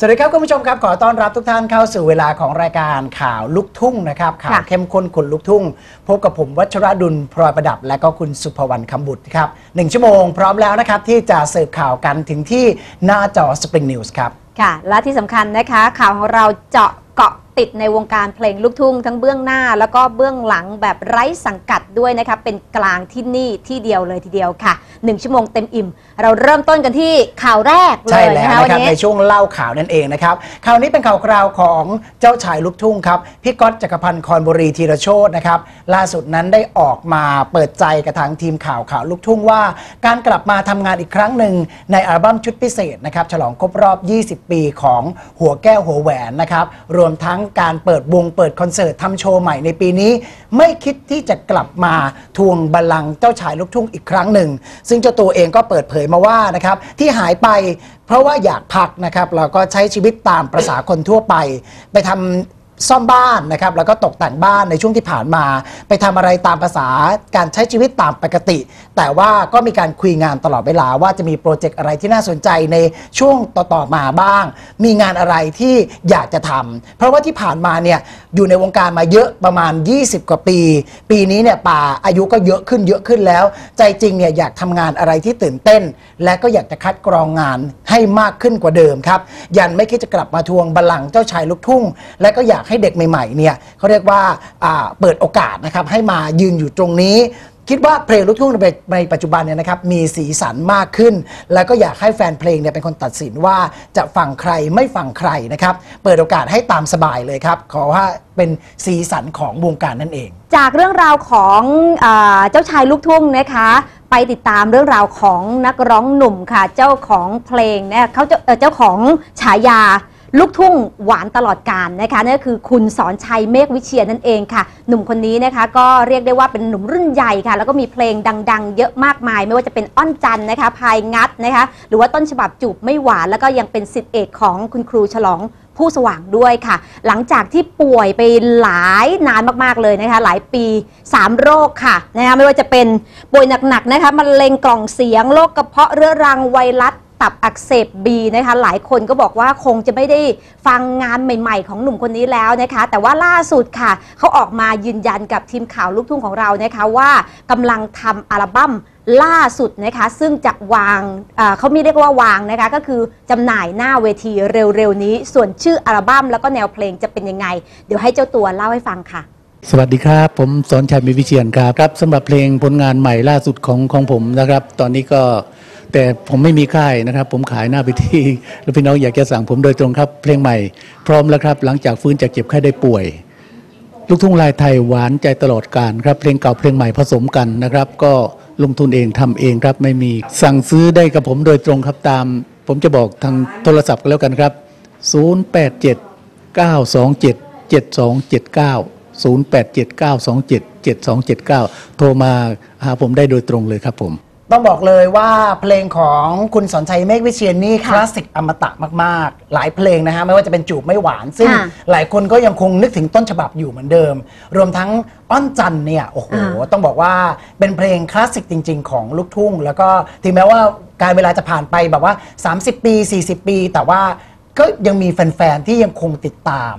สวัสดีครับคุณผู้ชมครับ ขอต้อนรับทุกท่านเข้าสู่เวลาของรายการข่าวลุกทุ่งนะครับข่าวค่ะเข้มข้นคนลุกทุ่ง พบกับผมวัชรดุลพลอยประดับ และก็คุณสุภวรรณคำบุตรครับหนึ่งชั่วโมงพร้อมแล้วนะครับ ที่จะเสิร์ฟข่าวกันถึงที่หน้าจอ Spring News ครับ ค่ะ และที่สำคัญนะคะ ข่าวของเราเจาะเกาะ ติดในวงการเพลงลูกทุ่งทั้งเบื้องหน้า แล้วก็เบื้องหลังแบบไร้สังกัดด้วยนะคะเป็นกลางที่นี่ที่เดียวเลยทีเดียวค่ะ 1 ชั่วโมงเต็มอิ่ม เราเริ่มต้นกันที่ข่าวแรกเลใช่ยแล้วนะคะนะวันครับนี้ ในช่วงเล่าข่าวนั่นเองนะครับข่าวนี้เป็นข่าวคราวของเจ้าชายลูกทุ่งครับพี่ก๊อตจักรพันธ์คอนบุรีธีรโชตนะครับล่าสุดนั้นได้ออกมาเปิดใจกับทางทีมข่าวข่าวลูกทุ่งว่า การกลับมาทำงานอีกครั้งหนึ่งในอัลบั้มชุดพิเศษนะครับฉลองครบรอบ 20 ปีของหัวแก้วหัวแหวนนะครับรวมทั้งการเปิดวงเปิดคอนเสิร์ตทำโชว์ใหม่ในปีนี้ ไม่คิดที่จะกลับมาทวงบัลลังก์เจ้าชายลูกทุ่งอีกครั้งหนึ่ง ซึ่งเจ้าตัวเองก็เปิดเผยมาว่านะครับที่หายไปเพราะว่าอยากพักนะครับเราก็ใช้ชีวิตตามประษาคนทั่วไป ไปทำ ซ่อมบ้านนะครับแล้วก็ตกแต่งบ้านในช่วงที่ผ่านมา ไปทำอะไรตามภาษาการใช้ชีวิตตามปกติ แต่ว่าก็มีการคุยงานตลอดเวลาว่าจะมีโปรเจกต์อะไรที่น่าสนใจในช่วงต่อๆมาบ้าง มีงานอะไรที่อยากจะทำเพราะว่าที่ผ่านมาเนี่ยอยู่ในวงการมาเยอะประมาณ 20 กว่าปี ปีนี้เนี่ยป่าอายุก็เยอะขึ้นเยอะขึ้นแล้ว ใจจริงเนี่ยอยากทำงานอะไรที่ตื่นเต้น และก็อยากจะคัดกรองงานให้มากขึ้นกว่าเดิมครับยันไม่คิดจะกลับมาทวงบัลลังก์เจ้าชายลูกทุ่ง และก็อยากให้เด็กใหม่ๆเนี่ยเขาเรียกว่าเปิดโอกาสนะครับให้มายืนอยู่ตรงนี้ คิดว่าเพลงลูกทุ่งในปัจจุบันเนี่ยนะครับมีสีสันมากขึ้น แล้วก็อยากให้แฟนเพลงเนี่ยเป็นคนตัดสินว่าจะฟังใครไม่ฟังใครนะครับเปิดโอกาสให้ตามสบายเลยครับขอว่าเป็นสีสันของวงการนั่นเอง จากเรื่องราวของอเจ้าชายลูกทุ่งนะคะไปติดตามเรื่องราวของนักร้องหนุ่มค่ะ เจ้าของเพลงเนี่ยเขาเอ่อเจ้าของฉายา ลูกทุ่งหวานตลอดกาลนะคะนั่นก็คือคุณสอนชัยเมฆวิเชียรนั่นเองค่ะ หนุ่มคนนี้นะคะก็เรียกได้ว่าเป็นหนุ่มรุ่นใหญ่ค่ะ แล้วก็มีเพลงดัง ๆ เยอะมากมาย ไม่ว่าจะเป็นอ้อนจันทร์นะคะ พายงัดนะคะ หรือว่าต้นฉบับจูบไม่หวาน แล้วก็ยังเป็นสิทธิเอกของคุณครูฉลองผู้สว่างด้วยค่ะ หลังจากที่ป่วยไปหลายนานมากๆเลยนะคะ หลายปี 3 โรคค่ะนะคะไม่ว่าจะเป็นป่วยหนักๆนะคะมะเร็งกล่องเสียงโรคกระเพาะเรื้อรังไวรัส ตับอักเสบบีนะคะ หลายคนก็บอกว่าคงจะไม่ได้ฟังงานใหม่ ๆ ของหนุ่มคนนี้แล้วนะคะ แต่ว่าล่าสุดค่ะ เขาออกมายืนยันกับทีมข่าวลูกทุ่งของเรานะคะว่ากำลังทำอัลบั้มล่าสุดนะคะ ซึ่งจะวางเอ่อเขาไม่เรียกว่าวางนะคะ ก็คือจำหน่ายหน้าเวทีเร็วๆนี้ ส่วนชื่ออัลบั้มแล้วก็แนวเพลงจะเป็นยังไง เดี๋ยวให้เจ้าตัวเล่าให้ฟังค่ะสวัสดีครับ ผมสอนชัยมีวิเชียนครับครับสำหรับเพลงผลงานใหม่ล่าสุดของของผมนะครับ ตอนนี้ก็ แต่ผมไม่มีค่ายนะครับ ผมขายหน้าไปที่แล้วพี่น้องอยากจะสั่งผมโดยตรงครับ เพลงใหม่ พร้อมแล้วครับ หลังจากฟื้นจากเจ็บไข้ได้ป่วย ลูกทุ่งลายไทยหวานใจตลอดการครับ เพลงเก่าเพลงใหม่ผสมกันนะครับ ก็ลงทุนเองทำเองครับไม่มีสั่งซื้อได้กับผมโดยตรงครับตาม ผมจะบอกทางโทรศัพท์กันแล้วกันครับ 087 927 7279 087 927 7279 โทรมาหาผมได้โดยตรงเลยครับผม ต้องบอกเลยว่าเพลงของคุณสอนชัยเมฆวิเชียนนี่คค่ะลาสสิกอมตะมาก ๆ หลายเพลงนะฮะไม่ว่าจะเป็นจูบไม่หวาน ซึ่งค่ะหลายคนก็ยังคงนึกถึงต้นฉบับอยู่เหมือนเดิม รวมทั้งอ้อนจันทร์เนี่ยโอ้โหอ่า ต้องบอกว่าเป็นเพลงคลาสสิกจริง ๆ ของลูกทุ่ง แล้วก็ถึงแม้ว่าการเวลาจะผ่านไปแบบว่า 30 ปี 40 ปี แต่ว่า ก็ยังมีแฟนๆ ที่ยังคงติดตาม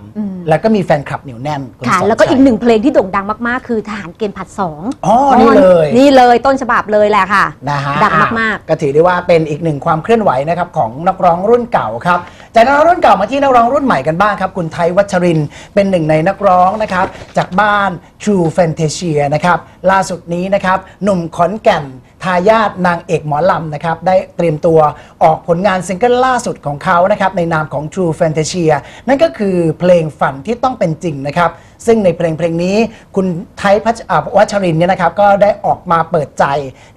แล้วก็มีแฟนคลับเหนียวแน่นคุณค่ะสนแล้วก็อีกชัยหนึ่งเพลงที่โด่งดังมาก ๆ คือทหารเกณฑ์ผัดสองอ๋อนี่เลย นี่เลยต้นฉบับเลยแหละค่ะ นะฮะดังมาก ก็ถือได้ว่าเป็นอีกหนึ่งความเคลื่อนไหวนะครับของนักร้องรุ่นเก่าครับจากนักร้องรุ่นเก่ามาที่นักร้องรุ่นใหม่กันบ้างครับคุณไทยวัชรินทร์เป็นหนึ่งในนักร้องนะครับจากบ้าน True Fantasia นะครับล่าสุดนี้นะครับหนุ่มขอนแก่นทายาทนางเอกหมอลำนะครับได้เตรียมตัวออกผลงานซิงเกิลล่าสุดของเขานะครับในนามของ True Fantasia นั่นก็คือเพลงฝันที่ต้องเป็นจริงนะครับซึ่งในเพลงเพลงนี้คุณไทยพัชวัชรินเนี่ยนะครับก็ได้ออกมาเปิดใจ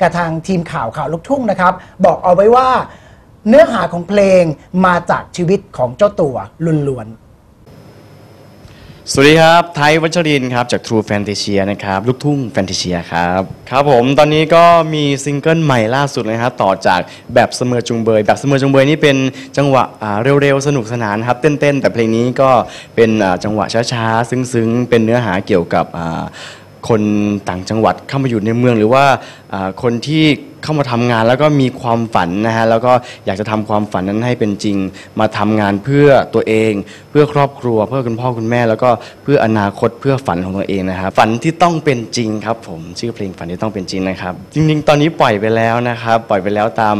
กับทางทีมข่าวข่าวลูกทุ่งนะครับบอกเอาไว้ว่าเนื้อหาของเพลงมาจากชีวิตของเจ้าตัวล้วน สวัสดีครับ ไทยวัชรินทร์ครับ จาก True Fantasia นะครับ ลูกทุ่ง Fantasia ครับ ครับผมตอนนี้ก็มีซิงเกิลใหม่ล่าสุดเลยครับ ต่อจากแบบเสมอจุงเบย แบบเสมอจุงเบยนี่เป็นจังหวะอ่าเร็วๆ สนุกสนานครับ เต้นๆ แต่เพลงนี้ก็เป็นอ่าจังหวะช้าๆ ซึ้งๆ เป็นเนื้อหาเกี่ยวกับอ่าคนต่างจังหวัดเข้ามาอยู่ในเมืองหรือว่าอ่าคนที่ เข้ามาทำงานแล้วก็มีความฝันนะฮะแล้วก็อยากจะทำความฝันนั้นให้เป็นจริง มาทำงานเพื่อตัวเอง เพื่อครอบครัว เพื่อคุณพ่อคุณแม่ แล้วก็เพื่ออนาคตเพื่อฝันของตัวเองนะครับฝันที่ต้องเป็นจริงครับผมชื่อเพลงฝันที่ต้องเป็นจริงนะครับจริงๆ ตอนนี้ปล่อยไปแล้วนะครับปล่อยไปแล้วตาม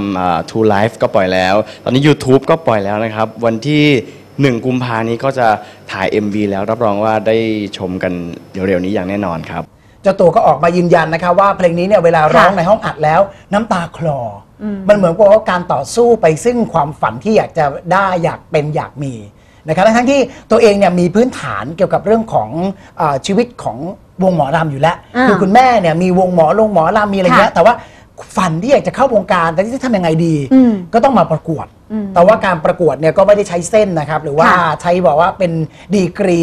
True Life ก็ปล่อยแล้ว ตอนนี้ YouTube ก็ปล่อยแล้วนะครับวันที่1กุมภานี้ก็จะถ่าย MV แล้วรับรองว่าได้ชมกันเร็วๆนี้อย่างแน่นอนครับ เจ้าตัวก็ออกมายืนยันนะคะว่าเพลงนี้เนี่ยเวลาร้องในห้องอัดแล้ว น้ำตาคลออมันเหมือนกับว่าการต่อสู้ไปซึ่งความฝันที่อยากจะได้อยากเป็นอยากมีนะครับทั้งที่ตัวเองเนี่ยมีพื้นฐานเกี่ยวกับเรื่องของอาชีวิตของวงหมอรำอยู่แล้วอ่าคือคุณแม่เนี่ยมีวงหมอลงหมอรำมีอะไรเงี้ยค่ะแต่ว่าฝันที่อยากจะเข้าวงการแต่ที่จะทำยังไงดี อืม ก็ต้องมาประกวดอืม แต่ว่าการประกวดเนี่ยก็ไม่ได้ใช้เส้นนะครับ หรือว่าค่ะใช้บอกว่าเป็นดีกรี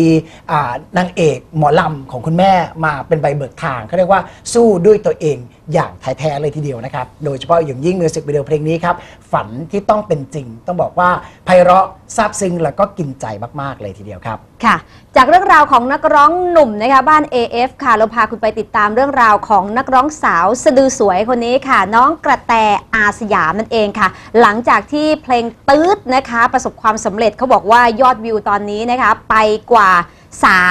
อ่านางเอกหมอลำของคุณแม่มาเป็นใบเบิกทางเขาเรียกว่าสู้ด้วยตัวเองอย่างแท้ๆเลยทีเดียวนะครับ โดยเฉพาะอย่างยิ่งมิวสิกวิดีโอเพลงนี้ครับ ฝันที่ต้องเป็นจริง ต้องบอกว่าไพเราะซาบซึ้งแล้วก็กินใจมากๆเลยทีเดียวครับ ค่ะ จากเรื่องราวของนักร้องหนุ่มนะคะบ้าน AF ค่ะ เราพาคุณไปติดตามเรื่องราวของนักร้องสาวสะดือสวยคนนี้ค่ะ น้องกระแตอาสยามนั่นเองค่ะ หลังจากที่เพลงงตืดนะคะ ประสบความสำเร็จเขาบอกว่ายอดวิวตอนนี้นะคะ ไปกว่า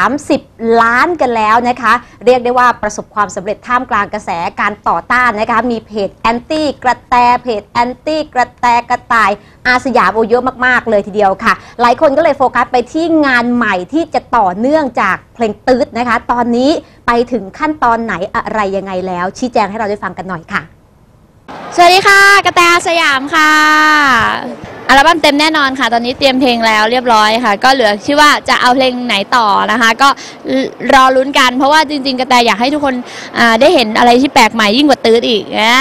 30 ล้านกันแล้วนะคะ เรียกได้ว่าประสบความสำเร็จท่ามกลางกระแสการต่อต้านนะคะ มีเพจแอนตี้กระแตเพจแอนตี้กระแตกระต่ายอาสยามโอเยอะมากๆ เลยทีเดียวค่ะ หลายคนก็เลยโฟกัสไปที่งานใหม่ที่จะต่อเนื่องจากเพลงตืดนะคะ ตอนนี้ไปถึงขั้นตอนไหนอะไรยังไงแล้ว ชี้แจงให้เราได้ฟังกันหน่อยค่ะ สวัสดีค่ะ กระแตอาสยามค่ะ อัลบั้มเต็มแน่นอนค่ะ ตอนนี้เตรียมเพลงแล้วเรียบร้อยค่ะ ก็เหลือที่ว่าจะเอาเพลงไหนต่อนะคะ ก็รอลุ้นกัน เพราะว่าจริง ๆ กระแตอยากให้ทุกคนอ่าได้เห็นอะไรที่แปลกใหม่ยิ่งกว่าตืดอีกอ่า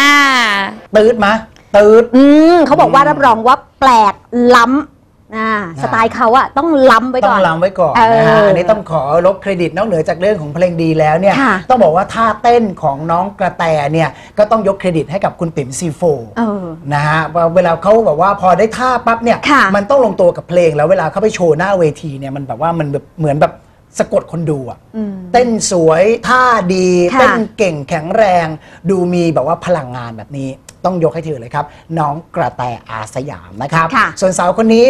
ตืดมะตืด อืมเขาบอกว่ารับรองว่าแปลกล้ำ อ่าสไตล์เขาอะต้องล้ำไว้ต้ก่อองนลำไว้ก่อนเออนะฮะอันนี้ต้องขอลบเครดิตนอกเหนือจากเรื่องของเพลงดีแล้วเนี่ย ค่ะต้องบอกว่าท่าเต้นของน้องกระแตเนี่ยก็ต้องยกเครดิตให้กับคุณปิ๋มซีโฟเออนะฮะว่าเวลาเขาแบบว่าพอได้ท่าปั๊บเนี่ยค่ะมันต้องลงตัวกับเพลงแล้วเวลาเขาไปโชว์หน้าเวทีเนี่ยมันแบบว่ามันแบบเหมือนแบบสะกดคนดูอะอืมเต้นสวยท่าดีค่ะ เต้นเก่งแข็งแรง ดูมีแบบว่าพลังงานแบบนี้ ต้องยกให้เธอเลยครับ น้องกระแตอาสยามนะครับ ค่ะ ส่วนสาวคนนี้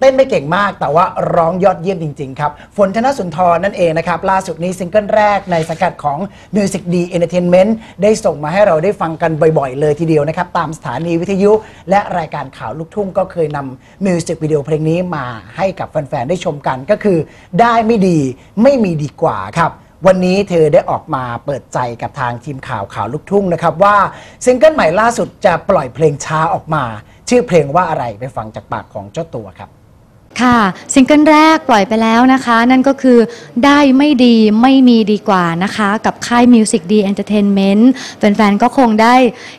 เต้นไม่เก่งมากแต่ว่าร้องยอดเยี่ยมจริง ๆ ครับ ฝนธนสุนทรนั่นเองนะครับ ล่าสุดนี้ซิงเกิลแรกในสังกัดของ Music D Entertainment ได้ส่งมาให้เราได้ฟังกันบ่อย ๆ เลยทีเดียวนะครับ ตามสถานีวิทยุ และรายการข่าวลูกทุ่งก็เคยนำมิวสิกวิดีโอเพลงนี้มาให้กับแฟน ๆ ได้ชมกันก็คือ ได้ไม่ดีไม่มีดีกว่าครับวันนี้เธอได้ออกมาเปิดใจกับทางทีมข่าวข่าวลูกทุ่งนะครับ ว่าซิงเกิลใหม่ล่าสุดจะปล่อยเพลงช้าออกมา ชื่อเพลงว่าอะไรไปฟังจากปากของเจ้าตัวครับ ค่ะซิงเกิลแรกปล่อยไปแล้วนะคะ นั่นก็คือได้ไม่ดีไม่มีดีกว่านะคะ กับค่าย Music D Entertainment แฟนๆ ก็คงได้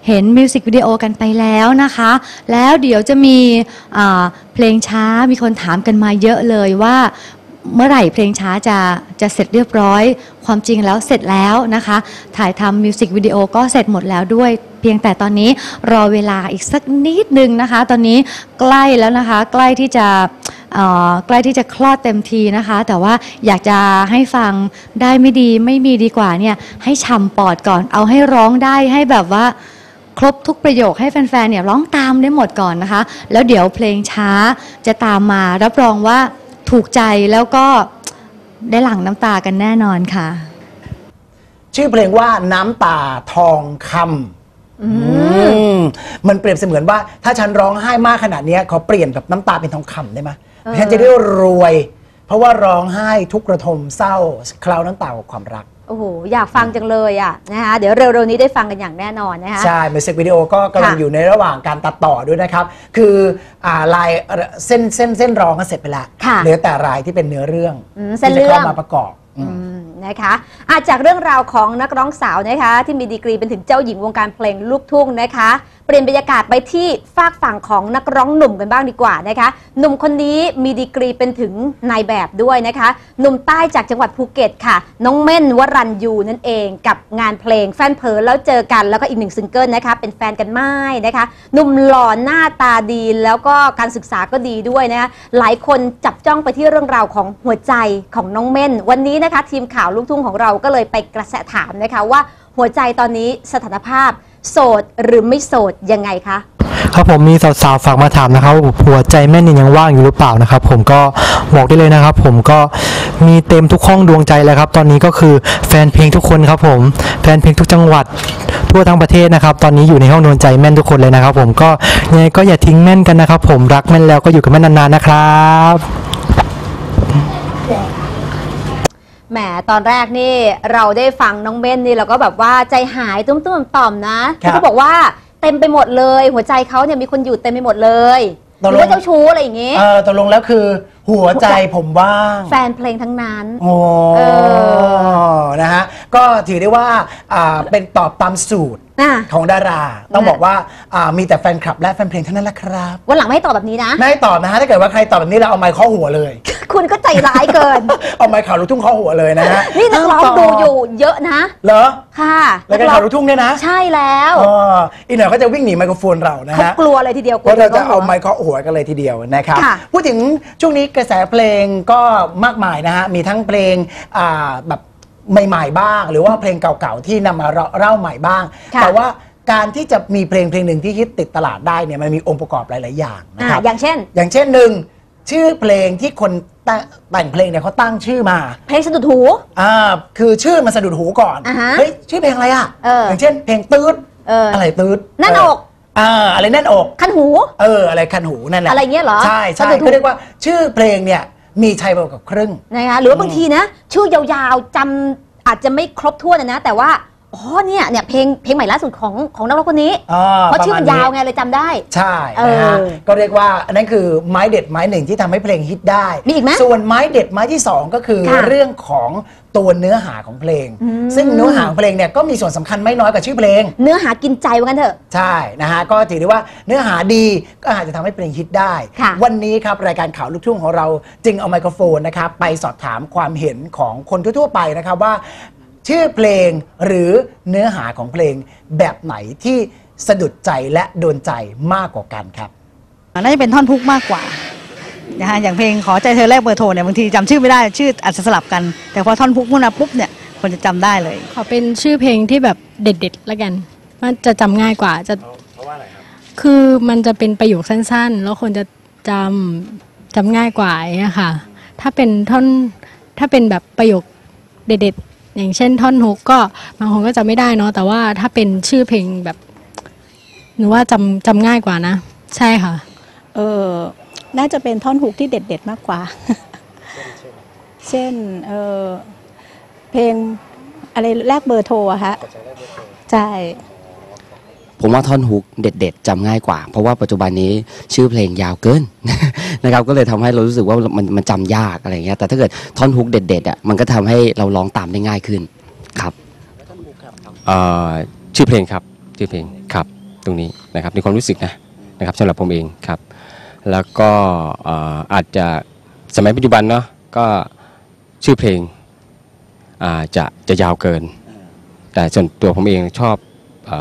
เห็นมิวสิกวิดีโอกันไปแล้วนะคะ แล้วเดี๋ยวจะมีะเพลงช้ามีคนถามกันมาเยอะเลยว่า เมื่อไหร่เพลงช้าจะจะเสร็จเรียบร้อย ความจริงแล้วเสร็จแล้วนะคะ ถ่ายทำมิวสิกวิดีโอก็เสร็จหมดแล้วด้วย เพียงแต่ตอนนี้รอเวลาอีกสักนิดนึงนะคะ ตอนนี้ใกล้แล้วนะคะ ใกล้ที่จะใกล้ที่จะคลอดเต็มทีนะคะ แต่ว่าอยากจะให้ฟังได้ไม่ดีไม่มีดีกว่าเนี่ยให้ฉ่ำปอดก่อน เอาให้ร้องได้ให้แบบว่าครบทุกประโยคให้แฟนๆเนี่ยร้องตามได้หมดก่อนนะคะ แล้วเดี๋ยวเพลงช้าจะตามมารับรองว่า ถูกใจแล้วก็ได้หลั่งน้ำตากันแน่นอนค่ะ ชื่อเพลงว่าน้ำตาทองคำอืมมันเปรียบเสมือนว่า ถ้าฉันร้องไห้มากขนาดเนี้ยขอเปลี่ยนแบบน้ำตาเป็นทองคำได้ไหมฉันจะได้รวย เพราะว่าร้องไห้ทุกระทมเศร้า คราวน้ำตากับความรัก โอ้โห อยากฟังจังเลยอะนะคะเดี๋ยวเร็วๆนี้ได้ฟังกันอย่างแน่นอนนะคะ ใช่มิวสิกวิดีโอก็กำลังค่ะอยู่ในระหว่างการตัดต่อด้วยนะครับ คืออ่าลายเส้นเส้นเส้นร้องก็เสร็จไปแล้วค่ะเหลือแต่รายที่เป็นเนื้อเรื่องอืมเส้นที่จะเรื่อง เข้ามาประกอบอืม อืมนะคะอาจากเรื่องราวของนักร้องสาวนะคะ ที่มีดีกรีเป็นถึงเจ้าหญิงวงการเพลงลูกทุ่งนะคะ เปลี่ยนบรรยากาศไปที่ฝากฝั่งของนักร้องหนุ่มกันบ้างดีกว่านะคะหนุ่มคนนี้มีดีกรีเป็นถึงนายแบบด้วยนะคะหนุ่มใต้จากจังหวัดภูเก็ตค่ะ น้องเม่นวรัญยูนั่นเองกับงานเพลงแฟนเพลแล้วเจอกันแล้วก็อีกหนึ่งซิงเกิลนะคะเป็นแฟนกันไม่นะคะหนุ่มหล่อหน้าตาดีแล้วก็การศึกษาก็ดีด้วยนะคะหลายคนจับจ้องไปที่เรื่องราวของหัวใจของน้องเม่น วันนี้นะคะ ทีมข่าวลูกทุ่งของเราก็เลยไปกระแสถามนะคะว่าหัวใจตอนนี้สถานภาพ โสดหรือไม่โสดยังไงคะ ครับผมมีสาวๆฝากมาถามนะครับหัวใจแม่นินยังว่างอยู่หรือเปล่านะครับ ผมก็บอกได้เลยนะครับ ผมก็มีเต็มทุกห้องดวงใจแล้วครับ ตอนนี้ก็คือแฟนเพลงทุกคนครับ ผมแฟนเพลงทุกจังหวัดทั่วทั้งประเทศนะครับ ตอนนี้อยู่ในห้องดวงใจแม่นทุกคนเลยนะครับ ผมก็ยังไงก็อย่าทิ้งแม่นกันนะครับ ผมรักแม่นแล้วก็อยู่กับแม่นนานๆนะครับ แหมตอนแรกนี่เราได้ฟังน้องเบนนี่เราก็แบบว่าใจหายตุ้มๆต่อมๆนะครับที่เขาบอกว่าเต็มไปหมดเลย หัวใจเขาเนี่ยมีคนอยู่เต็มไปหมดเลยตกลงหรือว่าเจ้าชู้อะไรอย่างงี้ เออตกลงแล้วคือ หัวใจผมว่าง แฟนเพลงทั้งนั้น โอ้เอ นะฮะ ก็ถือได้ว่าอ่าเป็นตอบตามสูตร อะ ของดารา ต้องนะบอกว่าอ่ามีแต่แฟนคลับและแฟนเพลงเท่านั้นแหละครับ วันหลังไม่ให้ตอบแบบนี้นะ ไม่ให้ตอบนะฮะถ้าเกิดว่าใครตอบแบบนี้เราเอาไมค์เคาะหัวเลย คุณก็ใจร้ายเกิน เอาไมค์ข่าวลูกทุ่งเคาะหัวเลยนะฮะนี่นักร้องห้ามตบดูอยู่เยอะนะ เหรอค่ะรายการข่าวลูกทุ่งเนี่ยนะใช่แล้วเอออีกหน่อยก็จะวิ่งหนีไมโครโฟนเรานะเขาฮะ กลัวเลยทีเดียวกลัก็วเราจะโดนเอาหัวไมค์เคาะหัวกันเลยทีเดียวนะครับ ค่ะพูดถึงช่วงนี้กระแสเพลงก็มากมายนะฮะ มีทั้งเพลงอ่าแบบ ใหม่ๆบ้าง หรือว่าเพลงเก่าๆที่นำมาเล่าใหม่บ้าง ค่ะ แต่ว่าการที่จะมีเพลงเพลงหนึ่งที่ฮิตติดตลาดได้เนี่ยมันมีองค์ประกอบหลายๆอย่างนะอะครับ อย่างเช่น อย่างเช่นหนึ่งชื่อเพลงที่คนแต่แต่งเพลงเนี่ยเขาตั้งชื่อมา เพลงสะดุดหู อ่าคือชื่อมันสะดุดหูก่อนอ่าฮะเฮ้ยชื่อเพลงอะไรอะเอออย่างเช่น เพลงตืดเออออะไรตืดแน่นอก เอ่าอะไรแน่นอก คันหู เอออะไรคันหูนั่นแหละอะไรเงี้ยเหรอใช่ใช่สะดุดหูก็เรียกว่าชื่อเพลงเนี่ย มีชัยเบากับครึ่ง นะคะหรือว่าบางทีนะ ชื่อยาวๆจำอาจจะไม่ครบถ้วนนะแต่ว่า อ๋อเนี่ยเนี่ยเพลงเพลงใหม่ล่าสุดของของนักร้องคนนี้ อ่าเพราะชื่อมันประมาณนี้ยาวไงเลยจำได้ ใช่นะฮะเออก็เรียกว่าอันนั้นคือไม้เด็ดไม้หนึ่งที่ทำให้เพลงฮิตได้ มีอีกไหมส่วนไม้เด็ดไม้ที่สองก็คือค่ะเรื่องของตัวเนื้อหาของเพลง อืม ซึ่งเนื้อหาของเพลงเนี่ยก็มีส่วนสำคัญไม่น้อยกว่าชื่อเพลง เนื้อหากินใจว่ากันเถอะ ใช่นะฮะก็ถือได้ว่าเนื้อหาดีก็อาจจะทำให้เพลงฮิตได้ ค่ะวันนี้ครับรายการข่าวลูกทุ่งของเราจึงเอาไมโครโฟนนะครับไปสอบถามความเห็นของคนทั่วๆไปนะครับว่า ชื่อเพลงหรือเนื้อหาของเพลงแบบไหนที่สะดุดใจและโดนใจมากกว่ากันครับน่าจะเป็นท่อนพุกมากกว่านะฮะอย่างเพลงขอใจเธอแลกเบอร์โทรเนี่ยบางทีจำชื่อไม่ได้ชื่ออาจจะสลับกัน แต่พอท่อนพุกขึ้นมาปุ๊บเนี่ยคนจะจำได้เลย ขอเป็นชื่อเพลงที่แบบเด็ดๆแล้วกันว่าจะจำง่ายกว่าจะเพราะว่าอะไรครับคือมันจะเป็นประโยคสั้นๆ แล้วคนจะจำจำง่ายกว่าอย่างเงี้ยค่ะ ถ้าเป็นท่อนถ้าเป็นแบบประโยคเด็ดๆ อย่างเช่นท่อนฮุกก็บางคนก็จำไม่ได้เนาะแต่ว่าถ้าเป็นชื่อเพลงแบบหนูว่าจำจำง่ายกว่านะ ใช่ค่ะ เออน่าจะเป็นท่อนฮุกที่เด็ด ๆ มากกว่า เช่นเออเพลงอะไรแลกเบอร์โทรอะฮะใช่ ผมว่าท่อนฮุกเด็ด ๆจำง่ายกว่า เพราะว่าปัจจุบันนี้ชื่อเพลงยาวเกินนะครับก็เลยทำให้เรารู้สึกว่ามันมันจำยากอะไรเงี้ยแต่ถ้าเกิดท่อนฮุกเด็ดๆอะมันก็ทำให้เราร้องตามได้ง่ายขึ้นครับชื่อเพลงครับชื่อเพลงครับตรงนี้นะครับในความรู้สึกนะนะครับสำหรับผมเองครับ แล้วก็อาจจะสมัยปัจจุบันเนาะก็ชื่อเพลงอาจะจะยาวเกิน แต่ส่วนตัวผมเองชอบอ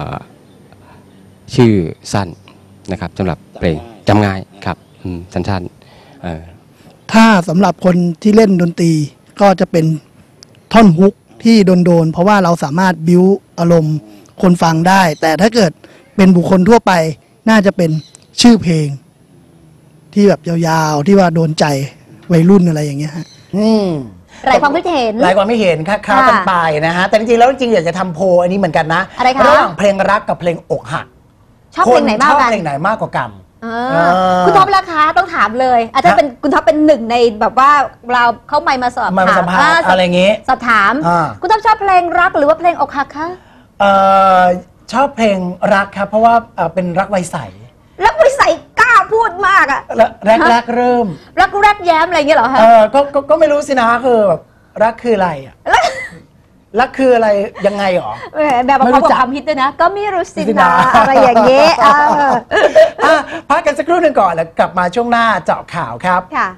ชื่อสั้นนะครับสำหรับเพลงจำง่ายครับอืมสั้นๆเออถ้าสำหรับคนที่เล่นดนตรีก็จะเป็นท่อนฮุกที่โดนๆเพราะว่าเราสามารถบิวอารมณ์คนฟังได้ แต่ถ้าเกิดเป็นบุคคลทั่วไปน่าจะเป็นชื่อเพลง ที่แบบยาวๆ ที่ว่าโดนใจวัยรุ่นอะไรอย่างเงี้ยฮะอืมหลายความคิดเห็นหลายความไม่เห็นครับคล้าค่ะกันไปนะฮะแต่จริงๆแล้วจริงๆอยากจะทำโพลอันนี้เหมือนกันนะ อะไรคะ ระหว่างเพลงรักกับเพลงอกหัก ชอบเพลงไหนมากคกว่าชอบกันเพลงไหนมากกว่ากันเอเอออคุณท็อปราคาต้องถามเลย อาจจะฮะเป็นคุณท็อปเป็นหนึ่งในแบบว่าเราเข้าไมค์มาสอบมาถามสัมภาษณ์อ่าอะไรอย่างงี้ สอบถาม อ่า คุณท็อปชอบเพลงรักหรือว่าเพลงอกหักคะเอ่อชอบเพลงรักครับเพราะว่าเอ่อเป็นรักไวยใสรักบริสัยกล้าพูดมากอะและแรกแรกเริ่มรักแรกแย้มอะไรอย่างเงี้ยเหรอฮะเออก็ก็ก็ไม่รู้สินะคือแบบรักคืออะไรอะ รักคืออะไรยังไงหรอ แหมแบบไม่พรู้อจัก คำฮิตด้วยนะ ก็ไม่รู้สิสินะนะอะไรอย่างเงี้ยเอออะพักกันสักครู่หนึ่งก่อนแล้วกลับมาช่วงหน้าเจาะข่าวครับ ค่ะ